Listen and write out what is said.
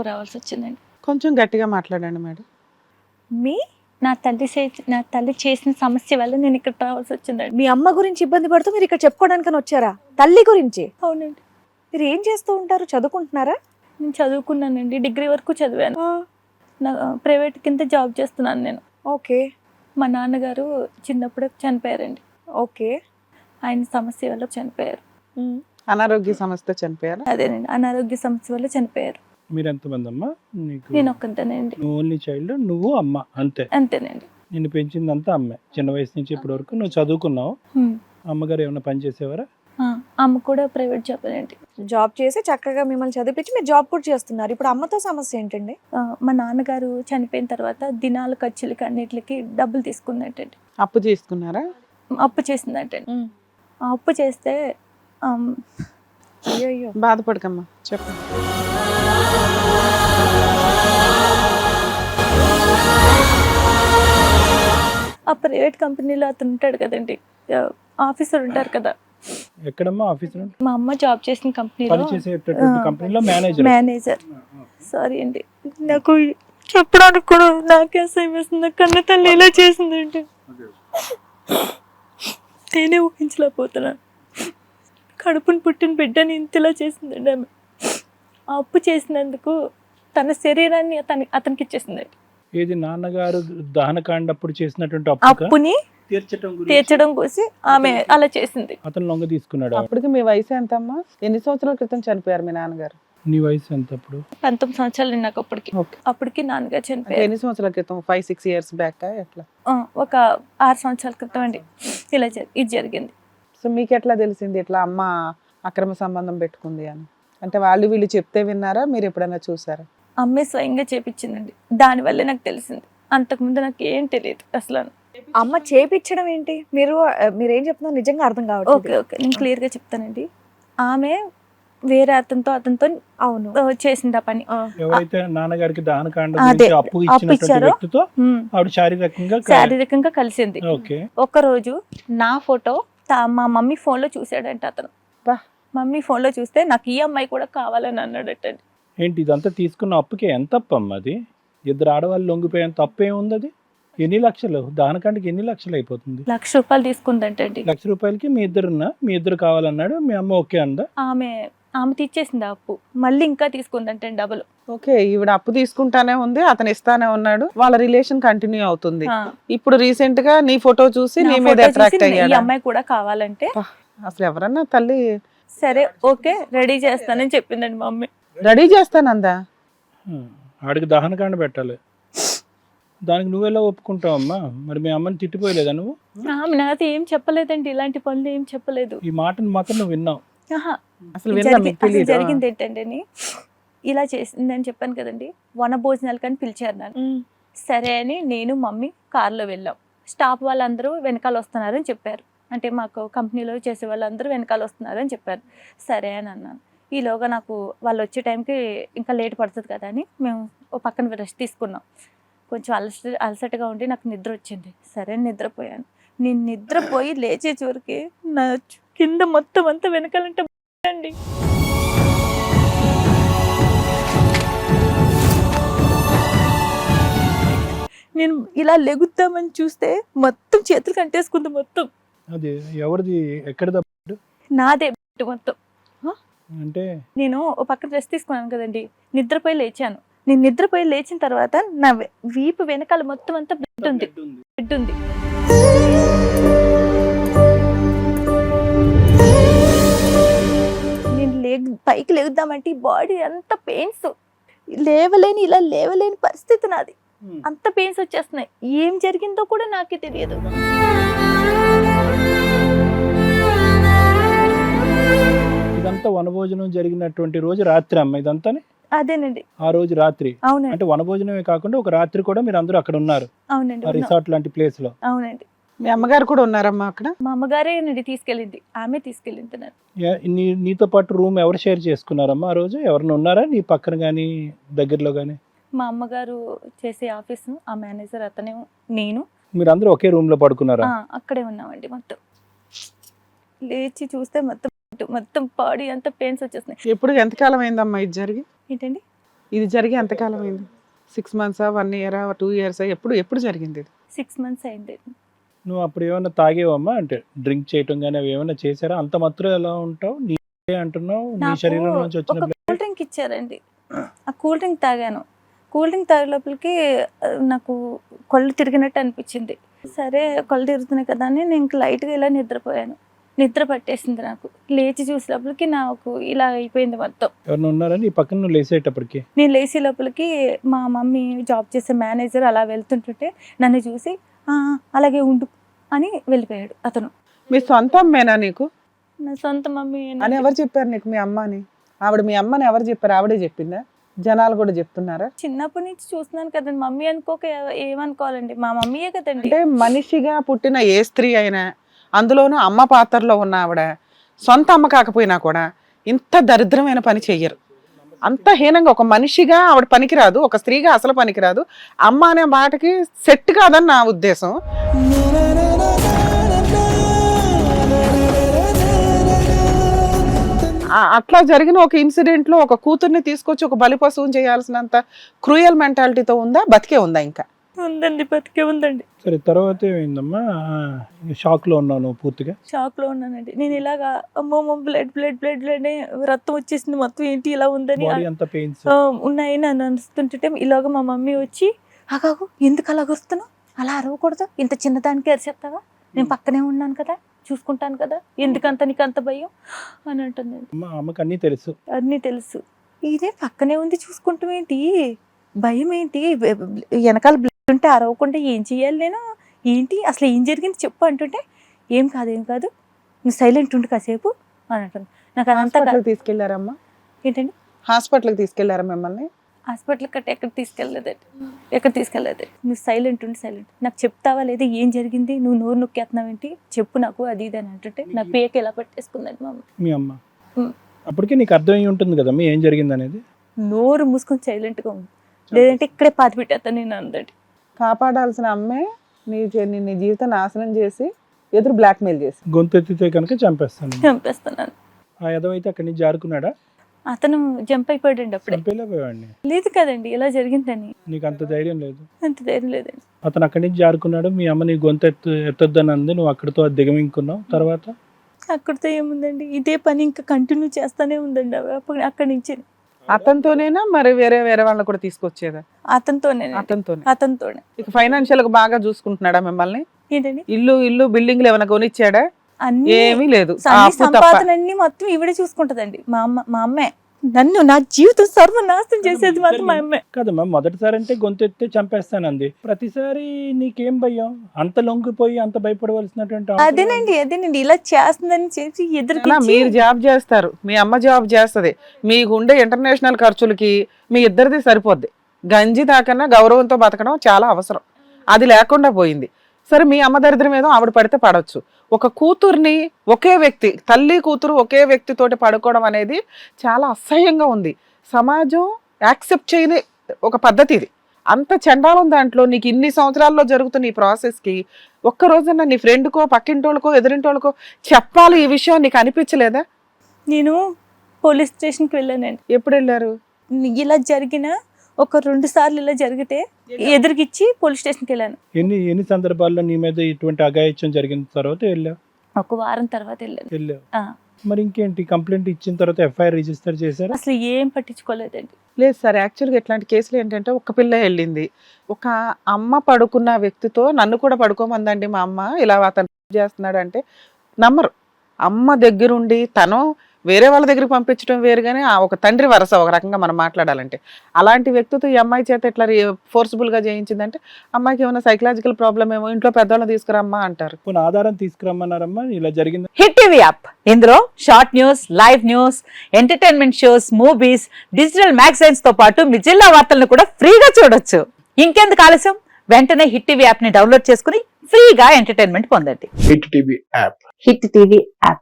రావాల్సి వచ్చిందండి కొంచెం గట్టిగా మాట్లాడండి మేడం. మీ? నా తల్లి చే- నా తల్లి చేసిన సమస్య వల్ల నేను ఇక్కడ రావాల్సి వచ్చిందండి మీ అమ్మ గురించి ఇబ్బంది పడుతూ మీరు ఇక్కడ చెప్పుకోవడానికని వచ్చారా? తల్లి గురించి? అవునండి. మీరు ఏం చేస్తూ ఉంటారు? చదువుకుంటున్నారా? నేను చదువుకున్నానండి. డిగ్రీ వరకు చదివాను. నా ప్రైవేట్ కింద జాబ్ చేస్తున్నాను నేను. ఓకే. మా నాన్నగారు చిన్నప్పుడే చనిపోయారండి. ఓకే. ఆయన సమస్య వల్ల చనిపోయారు. అనారోగ్య సమస్య చనిపోయారా? అదేనండి. అనారోగ్య సమస్య వల్ల చనిపోయారు. మీరు ఎంతమంది అమ్మా నీకు నేను ఒక్కంతేనండి నువ్వు ఓన్లీ చైల్డ్ నువ్వు అమ్మ అంతే. అంతేనండి. నిన్ను పెంచిందంతా అమ్మే. చిన్న వయసు నుంచి ఇప్పటి వరకు నువ్వు చదువుకున్నావు. అమ్మగారు ఏమైనా పని చేసేవారా? ఆ, అమ్మ కూడా ప్రైవేట్ జాబ్ అండి జాబ్ చేసి చక్కగా మిమ్మల్ని చదివించి మీరు జాబ్ కూడా చేస్తున్నారు. ఇప్పుడు అమ్మతో సమస్య ఏంటండి? మా నాన్నగారు చనిపోయిన తర్వాత దినాల ఖర్చులకి అన్నిటికి డబ్బులు తీసుకున్నట్టండి. అప్పు తీసుకున్నారా? అప్పు చేసిందటండి. ఆ అప్పు చేస్తే అయ్యో బాధపడకమ్మా. చెప్పండి ఆ ప్రైవేట్ కంపెనీలో అతను ఉంటాడు కదండి. ఆఫీసర్ ఉంటారు కదా. ఎక్కడమ్మా ఆఫీస్? మా అమ్మ జాబ్ చేసిన పని కంపెనీలో. కంపెనీలో మేనేజర్ మేనేజర్ సారీ అండి. నాకు చెప్పడానికి కూడా నాకే అసహ్యం వేస్తుంది. కన్న తల్లి ఇలా చేసిందండి నేనే ఊహించలేకపోతున్నాను కడుపుని పుట్టిన బిడ్డని ఇంతలా చేసిందండి ఆమె. ఆ అప్పు చేసినందుకు తన శరీరాన్ని అతని అతనికి ఇచ్చేసిందండి ఏది నాన్నగారు దహనకాండప్పుడు చేసినటువంటి అప్పు అప్పుని తీర్చడం గురించి. తీర్చడం కోసం ఆమె అలా చేసింది. అతను లొంగ తీసుకున్నాడు. అప్పటికి మీ వయసు ఎంత అమ్మా ఎన్ని సంవత్సరాల క్రితం చనిపోయారు మీ నాన్నగారు? నీ వయసు ఎంత అప్పుడు పంతొమ్మిది సంవత్సరాలు నాకు అప్పటికి. ఓకే. అప్పటికి నాన్నగారు చనిపోయారు. ఎన్ని సంవత్సరాల క్రితం? ఫైవ్ సిక్స్ ఇయర్స్ బ్యాక్ ఎట్లా? ఆ, ఒక ఆరు సంవత్సరాల క్రితం అండి. ఇలా ఇది జరిగింది. సో మీకు ఎట్లా తెలిసింది? ఇట్లా అమ్మ అక్రమ సంబంధం పెట్టుకుంది అని. అంటే వాళ్ళు వీళ్ళు చెప్తే విన్నారా? మీరు ఎప్పుడైనా చూసారా? అమ్మే స్వయంగా చేపించిందండి. దానివల్లే నాకు తెలిసింది. అంతకుముందు నాకు ఏం తెలియదు అసలు. అమ్మ చేపించడం ఏంటి? మీరు మీరు ఏం చెప్తున్నారు? నిజంగా అర్థం ఓకే కావట్లేదు. ఓకే నేను క్లియర్గా చెప్తానండి. ఆమె వేరే అతనితో అతనితో అవును. చేసింది ఆ పని. ఆ, ఎవరైతే నాన్నగారికి అప్పు ఇచ్చారో? ఆవిడ శారీరకంగా శారీరకంగా కలిసింది. ఓకే. ఒక రోజు నా ఫోటో మా మమ్మీ ఫోన్లో చూసాడంట అతను. బా. మమ్మీ ఫోన్లో చూస్తే నాకు ఈ అమ్మాయి కూడా కావాలని అన్నాడట. ఏంటి ఇదంతా తీసుకున్న అప్పుకి ఎంత అప్పు అమ్మ అది? ఇద్దరు ఆడవాళ్ళు లొంగిపోయేంత అప్పు ఏముంది అది ఎన్ని లక్షలు? దానికంటే ఎన్ని లక్షలు అయిపోతుంది? లక్ష రూపాయలు తీసుకుందంటండి. లక్ష రూపాయలకి మీ ఇద్దరున్నా? మీ ఇద్దరు కావాలన్నాడు? మీ అమ్మ ఓకే అందా? ఆమె ఆమె తీర్చేసింది అప్పు. మళ్ళీ ఇంకా తీసుకుందంటండి డబుల్. ఓకే ఈవిడ అప్పు తీసుకుంటానే ఉంది అతను ఇస్తానే ఉన్నాడు వాళ్ళ రిలేషన్ కంటిన్యూ అవుతుంది. ఇప్పుడు రీసెంట్గా నీ ఫోటో చూసి నీ మీద అట్రాక్ట్ ఈ అయ్యాడు? అమ్మాయి కూడా కావాలంటే. అసలు ఎవరన్నా తల్లి సరే ఓకే రెడీ చేస్తానని చెప్పిందండి మమ్మీ. రెడీ చేస్తానందా ఆడికి దహనకాండ పెట్టాలి. దానికి నువ్వెలా ఒప్పుకుంటావమ్మా? మరి మీ అమ్మని తిట్టిపోయలేదా నువ్వు? ఆమె నాతో ఏం చెప్పలేదండి ఇలాంటి పనులు ఏం చెప్పలేదు. ఈ మాటను మాత్రం నువ్వు విన్నావు. ఆహా, అసలు ఇది విన్నా జరిగి- మీకు అసలు తెలియదు జరిగింది ఏంటంటే అని, ఇలా చేసిందని చెప్పాను కదండి వన భోజనాలు కానీ పిలిచారు నన్ను. సరే అని నేను మమ్మీ కార్లో వెళ్ళాం. స్టాఫ్ వాళ్ళందరూ వెనకాల వస్తున్నారని చెప్పారు. అంటే మాకు కంపెనీలో చేసే వాళ్ళందరూ వెనకాల వస్తున్నారని చెప్పారు. సరే అని అన్నాను. ఈలోగా నాకు వాళ్ళు వచ్చే టైంకి ఇంకా లేట్ పడుతుంది కదా అని మేము ఓ పక్కన రెస్ట్ తీసుకున్నాం. కొంచెం అలసట అలసటగా ఉండి నాకు నిద్ర వచ్చింది. సరే నిద్రపోయాను. నేను నిద్రపోయి లేచే చివరికి నా కింద మొత్తం అంతా వెనకాలంటే అండి. నేను ఇలా లెగుద్దామని చూస్తే మొత్తం చేతులు కంటేసుకుంది మొత్తం. అది ఎవరిది అప్పుడు? నాదే బెడ్ మొత్తం. అంటే? నేను ఓ పక్కన రెస్ట్ తీసుకున్నాను కదండి నిద్రపోయి లేచాను. నేను నిద్రపోయి లేచిన తర్వాత నా వీపు వెనకాల మొత్తం అంతా బ్లడ్ ఉంది. బ్లడ్ ఉంది. నేను లే పైకి లేగుద్దామంటే బాడీ అంత పెయిన్స్. లేవలేని ఇలా లేవలేని పరిస్థితి నాది. అంత పెయిన్స్ వచ్చేస్తున్నాయి. ఏం జరిగిందో కూడా నాకే తెలియదు. ఇదంతా వనభోజనం జరిగినటువంటి రోజు రాత్రి అమ్మ. ఇదంతా అదేనండి. ఆ రోజు రాత్రి? అవునండి. అంటే వనభోజనమే కాకుండా ఒక రాత్రి కూడా మీరు అందరూ అక్కడ ఉన్నారు. అవునండి ఆ రిసార్ట్ లాంటి ప్లేస్లో అవునండి. మీ అమ్మగారు కూడా ఉన్నారమ్మా అక్కడ? మా అమ్మగారే నన్ను తీసుకెళ్ళింది. ఆమె తీసుకెళ్ళింది నన్ను నీ నీతో పాటు రూమ్ ఎవరు షేర్ చేసుకున్నారమ్మా ఆ రోజు? ఎవరైనా ఉన్నారా నీ పక్కన కానీ దగ్గరలో కానీ మా అమ్మగారు చేసే ఆఫీసు ఆ మేనేజర్ అతనే నేను. మీరు అందరూ ఒకే రూమ్లో పడుకున్నారా? ఆ, అక్కడే ఉన్నామండి మొత్తం. లేచి చూస్తే మొత్తం మొత్తం బాడీ అంతా పెయిన్స్ వచ్చేస్తున్నాయి. ఎప్పుడు ఎంతకాలం అయిందమ్మా ఇది జరిగి? ఏంటండి? ఇది జరిగి ఎంతకాలం అయింది సిక్స్ మంత్సా వన్ ఇయరా టూ ఇయర్సా ఎప్పుడు ఎప్పుడు జరిగింది ఇది? సిక్స్ మంత్స్ అయింది. నువ్వు అప్పుడు ఏమైనా తాగేవమ్మా అంటే డ్రింక్ చేయటం కానీ అవి ఏమైనా చేశారా? అంత మాత్రం ఎలా ఉంటావు? నీ అంటున్నావు? నీ శరీరం నుంచి ఒక వచ్చిన కూల్ డ్రింక్ ఇచ్చారండి. ఆ కూల్ డ్రింక్ తాగాను. కూల్ డ్రింక్ తాగే లోపలికి నాకు కళ్ళు తిరిగినట్టు అనిపించింది. సరే కళ్ళు తిరుగుతున్నాయి కదా అని నేను ఇంక లైట్గా ఇలా నిద్రపోయాను. నిద్ర పట్టేసింది నాకు. లేచి చూసే లోపలికి నాకు ఇలా అయిపోయింది మొత్తం. ఎవరైనా ఉన్నారని ఈ పక్కన నువ్వు లేసేటప్పటికి? నేను లేచి లోపలికి మా మమ్మీ జాబ్ చేసే మేనేజర్ అలా వెళ్తుంటుంటే నన్ను చూసి "ఆ, అలాగే ఉండు అని వెళ్ళిపోయాడు అతను. మీ సొంత అమ్మేనా నీకు? నా సొంత మమ్మీ అని ఎవరు చెప్పారు నీకు మీ అమ్మ అని ఆవిడ మీ అమ్మని ఎవరు చెప్పారు? ఆవిడే చెప్పిందా? జనాలు కూడా చెప్తున్నారా? చిన్నప్పటి నుంచి చూస్తున్నాను కదండి. మమ్మీ అనుకోక ఏమనుకోవాలండి? మా మమ్మీయే కదండి. అంటే మనిషిగా పుట్టిన ఏ స్త్రీ అయినా అందులోనూ అమ్మ పాత్రలో ఉన్న ఆవిడ సొంత అమ్మ కాకపోయినా కూడా ఇంత దరిద్రమైన పని చెయ్యరు. అంత హీనంగా ఒక మనిషిగా ఆవిడ పనికిరాదు ఒక స్త్రీగా అసలు పనికిరాదు. అమ్మ అనే మాటకి సెట్ కాదని నా ఉద్దేశం. అట్లా జరిగిన ఒక ఇన్సిడెంట్లో ఒక కూతుర్ని తీసుకొచ్చి ఒక బలి పశువుని చేయాల్సినంత క్రూయల్ మెంటాలిటీతో ఉందా? బతికే ఉందా ఇంకా? ఉందండి బతికే ఉందండి. సరే తర్వాత ఏమైందమ్మా? షాక్లో ఉన్నావు నువ్వు పూర్తిగా? షాక్లో ఉన్నానండి. నేను ఇలాగా అమ్మో బ్లడ్ బ్లడ్ బ్లడ్ బ్లడ్ రక్తం వచ్చేసింది మొత్తం ఏంటి ఇలా ఉందని ఉన్నాయి నన్ను అనిస్తుంటే ఇలాగ మా మమ్మీ వచ్చి ఆగాగు ఎందుకు అలా వస్తున్నావు అలా అరవకూడదు. ఇంత చిన్నదానికి అరిచేస్తావా? నేను పక్కనే ఉన్నాను కదా. చూసుకుంటాను కదా. ఎందుకంత నీకు అంత భయం? అని అంటుందండి అమ్మ అమ్మకి అన్నీ తెలుసు. అన్నీ తెలుసు. ఇదే పక్కనే ఉంది చూసుకుంటాం ఏంటి? భయం ఏంటి? వెనకాల బ్లడ్ ఉంటే అరవకుండా ఏం చేయాలి నేను? ఏంటి? అసలు ఏం జరిగింది చెప్పు అంటుంటే ఏం కాదు ఏం కాదు. నువ్వు సైలెంట్ ఉండు కాసేపు. అని అంటుంది. నాకు అదంతా తీసుకెళ్ళారమ్మా? ఏంటండి? హాస్పిటల్కి తీసుకెళ్ళారా మిమ్మల్ని? హాస్పిటల్ కట్ట ఎక్కడ తీసుకెళ్ళలేదండి ఎక్కడ తీసుకెళ్ళలేదు నువ్వు సైలెంట్ ఉండి సైలెంట్. నాకు చెప్తావా లేదా ఏం జరిగింది నువ్వు నోరు నొక్కేస్తున్నావు ఏంటి? చెప్పు నాకు అది ఇది అని అంటుంటే నా పేక ఎలా పట్టేసుకుందండి మా అమ్మ. మీ అమ్మ. అప్పటికే నీకు అర్థమై ఉంటుంది కదమ్మా ఏం జరిగింది అనేది నోరు మూసుకొని సైలెంట్గా ఉంది లేదంటే ఇక్కడే పాతి పెట్టేస్తాను నేను అందండి కాపాడాల్సిన అమ్మే నీ జీ- నీ నీ జీవితం నాశనం చేసి ఎదురు బ్లాక్మెయిల్ చేసి. గొంతు ఎత్తితే కనుక చంపేస్తాను. చంపేస్తున్నాను ఆ ఎదవైతే అక్కడి నుంచి జారుకున్నాడా? అతను జంప్ అయిపోయాడండి అప్పుడే. లేదు కదండి ఇలా జరిగిందని. నీకు అంత ధైర్యం లేదు. అంత ధైర్యం లేదండి. అతను అక్కడి నుంచి జారుకున్నాడు మీ అమ్మ నీ గొంతు ఎత్తు ఎత్తొద్దని అంది నువ్వు అక్కడితో అది దిగమింగుకున్నావు. తర్వాత? అక్కడితో ఏముందండి ఇదే పని ఇంకా కంటిన్యూ చేస్తానే ఉందండి అప్పుడు అక్కడి నుంచి. అతనితోనేనా? మరి వేరే వేరే వాళ్ళని కూడా తీసుకొచ్చేదా? అతనితోనే అతనితోనే. అతనితోనే. ఇక ఫైనాన్షియల్గా బాగా చూసుకుంటున్నాడా మిమ్మల్ని? ఏంటండి? ఇల్లు ఇల్లు బిల్డింగ్లు ఏమైనా కొనిచ్చాడా? అన్ని ఏమీ లేదు. ఆ అన్ని అప్పు తప్ప. సంపాదన అన్ని మొత్తం ఈవిడే చూసుకుంటదండి. మా అమ్మ మా అమ్మే. నన్ను నా జీవితం సర్వనాశనం చేసేది మాత్రం మా అమ్మే. కదమ్మా మొదటిసారి అంటే గొంతు ఎత్తే చంపేస్తానంది ప్రతిసారి నీకేం భయం? అంత లొంగిపోయి అంత భయపడవలసినటువంటి అవసరం అదేనండి అదేనండి. ఇలా చేస్తుందని చేసి ఎదురు మీరు జాబ్ చేస్తారు. మీ అమ్మ జాబ్ చేస్తది. మీకు ఉండే ఇంటర్నేషనల్ ఖర్చులకి మీ ఇద్దరిది సరిపోద్ది. గంజి దాకన్నా గౌరవంతో బతకడం చాలా అవసరం. అది లేకుండా పోయింది. సరే మీ అమ్మ దరిద్రం ఏదో ఆవిడ పడితే పడవచ్చు ఒక కూతుర్ని ఒకే వ్యక్తి తల్లి కూతురు ఒకే వ్యక్తితోటి పడుకోవడం అనేది చాలా అసహ్యంగా ఉంది. సమాజం యాక్సెప్ట్ చేయని ఒక పద్ధతి ఇది. అంత చండాలం దాంట్లో నీకు ఇన్ని సంవత్సరాల్లో జరుగుతున్న ఈ ప్రాసెస్కి ఒక్క రోజున నీ ఫ్రెండ్కో పక్కింటోళ్ళకో ఎదురింటోళ్ళకో చెప్పాలి ఈ విషయం నీకు అనిపించలేదా? నేను పోలీస్ స్టేషన్కి వెళ్ళానండి. ఎప్పుడు వెళ్ళారు ఇలా జరిగిన ఒక రెండు సార్లు ఇలా జరిగితే ఎదురుగిచ్చి పోలీస్ స్టేషన్కి వెళ్ళాను. ఎన్ని ఎన్ని సందర్భాల్లో నీ మీద ఇటువంటి అఘాయిత్యం జరిగిన తర్వాత వెళ్ళావు? ఒక వారం తర్వాత వెళ్ళాను. వెళ్ళావు. ఆ, మరి ఇంకేంటి? కంప్లైంట్ ఇచ్చిన తర్వాత ఎఫ్ఐఆర్ రిజిస్టర్ చేశారా? అసలు ఏం పట్టించుకోలేదండి. లేదు సార్ యాక్చువల్గా ఇట్లాంటి కేసులు ఏంటంటే ఒక పిల్ల వెళ్ళింది. ఒక అమ్మ పడుకున్న వ్యక్తితో నన్ను కూడా పడుకోమందండి మా అమ్మ. ఇలా అతను చేస్తున్నాడు అంటే నమ్మరు. అమ్మ దగ్గరుండి తను వేరే వాళ్ళ దగ్గరికి పంపించడం వేరు కానీ ఆ ఒక తండ్రి వరస ఒక రకంగా మనం మాట్లాడాలంటే. అలాంటి వ్యక్తితో ఈ అమ్మాయి చేత ఇట్లా ఫోర్స్ఫుల్గా చేయించిందంటే అమ్మాయికి ఏమైనా సైకలాజికల్ ప్రాబ్లం ఏమో ఇంట్లో పెద్దవాళ్ళని తీసుకురమ్మా అంటారు. కొన్ని ఆధారం తీసుకురమ్మన్నారమ్మా ఇలా జరిగింది. Hit TV app. ఇందులో short news live news entertainment shows movies digital మ్యాగజైన్స్తో పాటు మీ జిల్లా వార్తలను కూడా ఫ్రీగా చూడొచ్చు. ఇంకెందుకు ఆలస్యం? వెంటనే హిట్ టీవీ యాప్ని డౌన్లోడ్ చేసుకుని ఫ్రీగా ఎంటర్టైన్మెంట్ పొందండి. Hit TV app. Hit TV app.